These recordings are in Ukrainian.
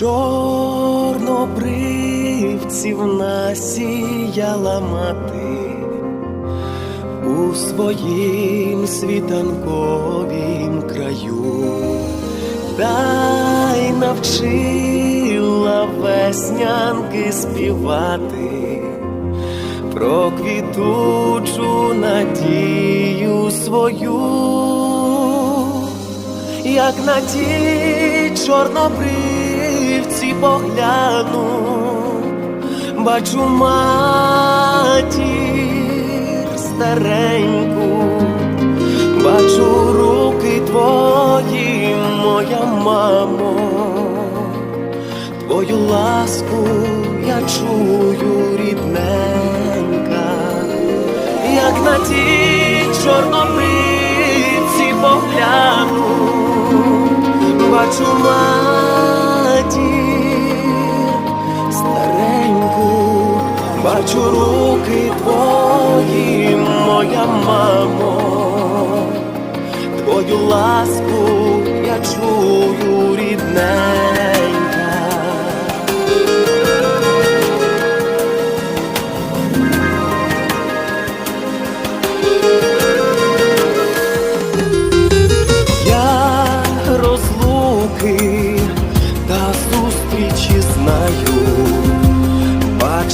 Чорнобривців насіяла мати у своїм світанковім краю, та й навчила веснянки співати про квітучу надію свою. Як на ті чорнобривці погляну, бачу матір стареньку, бачу руки твої, моя мамо, твою ласку я чую рідненька, як на ті чорнобривці погляну бачу матір бачу руки твої, моя мамо, твою ласку я чую рідненька.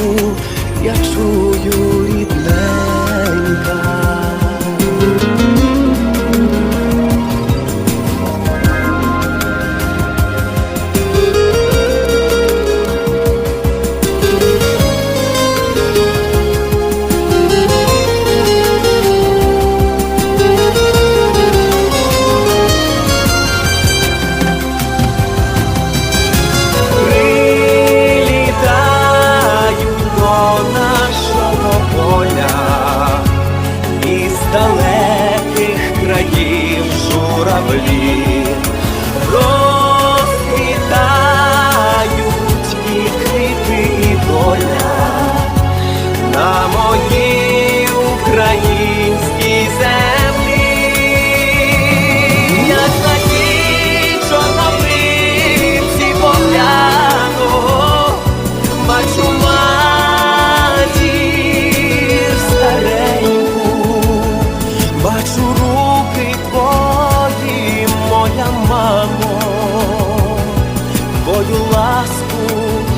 ласку я чую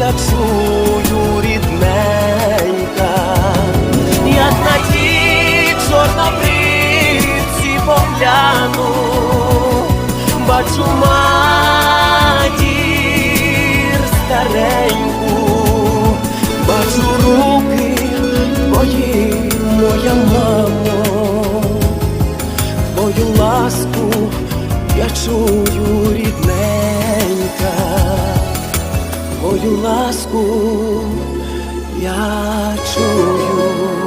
я чую рідненька, як на ті чорнобривці погляну, бачу матір стареньку, бачу руки твої, моя мамо, твою ласку я чую рідненька, твою ласку я чую.